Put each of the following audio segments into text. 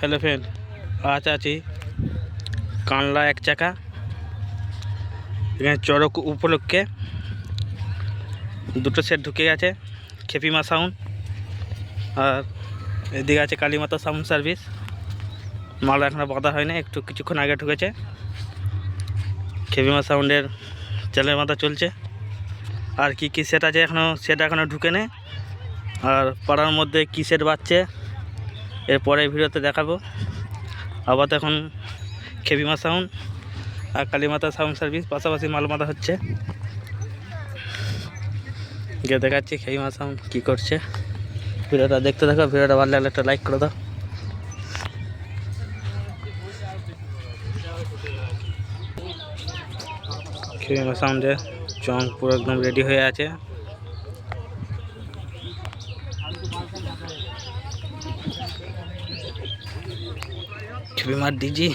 Hello friend আজ আছি। কানলা এক চাকা। এখানে চড়ক উপলক্ষে দুটো সেট ঢুকে গেছে, খেপিমা সাউন্ড আর এদিকে আছে কালীমাতা সাউন্ড সার্ভিস মাল এখনও বাঁধা হয়নি, একটু কিছুক্ষণ আগে ঢুকেছে। খেপিমা সাউন্ডের চালের মাথা চলছে। আর কি কি সেট আছে এখনও সেট এখনও ঢুকে নেই আর পাড়ার মধ্যে কী সেট বাজছে? এরপরে ভিডিওতে দেখাবো। আবার এখন খেবিমা সাউন্ড আর কালীমাতা সাউন্ড সার্ভিস, পাশাপাশি মালমাতা হচ্ছে। গিয়ে দেখাচ্ছি খেবিমা সাউন্ড কী করছে। ভিডিওটা দেখতে থাকো, ভিডিওটা ভালো লাগলে একটা লাইক করে দাও। খেবিমা সাউন্ডে চং পুরো একদম রেডি হয়ে আছে। छुपी मार दीजिए।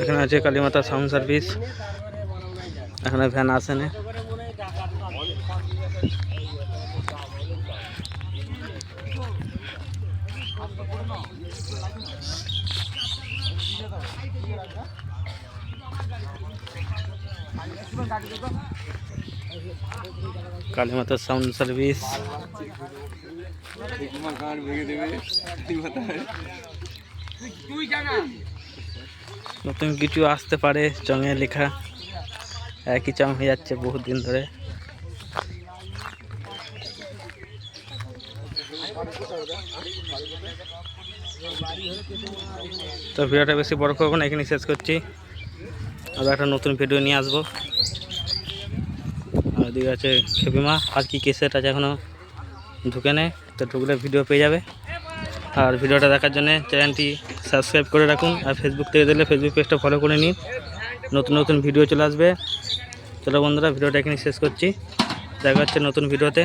এখানে আছে কালীমাতা সাউন্ড সার্ভিস এখানে ভ্যান আসে না। কালীমাতা সাউন্ড সার্ভিস নতুন কিছু আসতে পারে চঙে লেখা। একই চং হয়ে যাচ্ছে বহুত দিন ধরে। তো ভিডিওটা বেশি বড় করব না এখানে শেষ করছি। আবার একটা নতুন ভিডিও নিয়ে আসব। এদিকে আছে খেপিমা, আর কি কেসেট আছে এখনও ঢুকে নেই, তো ঢুকলে ভিডিও পেয়ে যাবে। আর ভিডিওটা দেখার জন্য চ্যানেলটি সাবস্ক্রাইব করে রাখুন, আর ফেসবুক থেকে দিলে ফেসবুক পেজটা ফলো করে নিন। নতুন নতুন ভিডিও চলে আসবে। চলো বন্ধুরা ভিডিওটা এখানে শেষ করছি। দেখা হচ্ছে নতুন ভিডিওতে